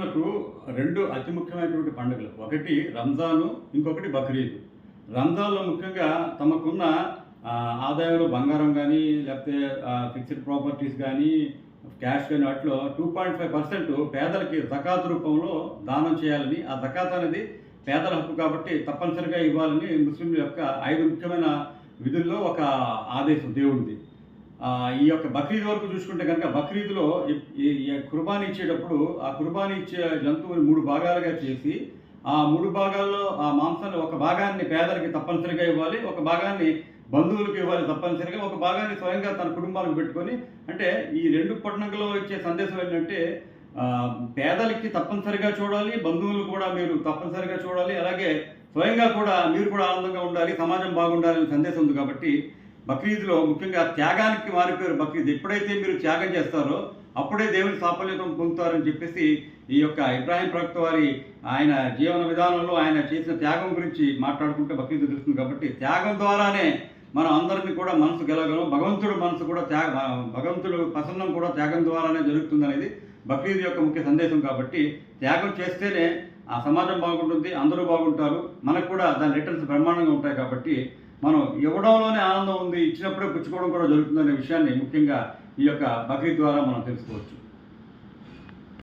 మనకు రెండు అతి ముఖ్యమైనటువంటి పండుగలు. ఒకటి రంజాను ఇంకొకటి బక్రీద్. రంజాన్లో ముఖ్యంగా తమకున్న ఆదాయంలో బంగారం కానీ లేకపోతే ఫిక్స్డ్ ప్రాపర్టీస్ కానీ క్యాష్ కానీ వాటిలో టూ పాయింట్ ఫైవ్ పర్సెంట్ పేదలకి జకాత్ రూపంలో దానం చేయాలని ఆ జకాత్ అనేది పేదల హక్కు కాబట్టి తప్పనిసరిగా ఇవ్వాలని ముస్లింల యొక్క ఐదు ముఖ్యమైన విధుల్లో ఒక ఆదేశం దేవుడిది. ఈ యొక్క బక్రీద్ వరకు చూసుకుంటే కనుక బక్రీద్లో కుర్బానీ ఇచ్చేటప్పుడు ఆ కుర్బానీ ఇచ్చే జంతువుని మూడు భాగాలుగా చేసి ఆ మూడు భాగాల్లో ఆ మాంసాన్ని ఒక భాగాన్ని పేదలకి తప్పనిసరిగా ఇవ్వాలి ఒక భాగాన్ని బంధువులకు ఇవ్వాలి తప్పనిసరిగా ఒక భాగాన్ని స్వయంగా తన కుటుంబాలకు పెట్టుకొని అంటే ఈ రెండు పట్టణంలో ఇచ్చే సందేశం ఏంటంటే పేదలకి తప్పనిసరిగా చూడాలి బంధువులు కూడా మీరు తప్పనిసరిగా చూడాలి అలాగే స్వయంగా కూడా మీరు కూడా ఆనందంగా ఉండాలి సమాజం బాగుండాలి అనే సందేశం ఉంది కాబట్టి బక్రీద్లో ముఖ్యంగా త్యాగానికి మారిపోయారు బక్రీద్. ఎప్పుడైతే మీరు త్యాగం చేస్తారో అప్పుడే దేవుని సాఫల్యతం పొందుతారని చెప్పేసి ఈ యొక్క ఇబ్రాహీం ప్రవక్త వారి ఆయన జీవన విధానంలో ఆయన చేసిన త్యాగం గురించి మాట్లాడుకుంటే బక్రీద్ తెలుస్తుంది కాబట్టి త్యాగం ద్వారానే మనం అందరినీ కూడా మనసు గెలగలం. భగవంతుడు మనసు కూడా త్యాగ భగవంతుడు ప్రసన్నం కూడా త్యాగం ద్వారానే జరుగుతుంది అనేది బక్రీద్ యొక్క ముఖ్య సందేశం కాబట్టి త్యాగం చేస్తేనే ఆ సమాజం బాగుంటుంది అందరూ బాగుంటారు. మనకు కూడా దాని రిటర్న్స్ బ్రహ్మాండంగా ఉంటాయి కాబట్టి మనం ఇవ్వడంలోనే ఆనందం ఉంది ఇచ్చినప్పుడే పుచ్చుకోవడం కూడా జరుగుతుందనే విషయాన్ని ముఖ్యంగా ఈ యొక్క బక్రీద్ ద్వారా మనం తెలుసుకోవచ్చు.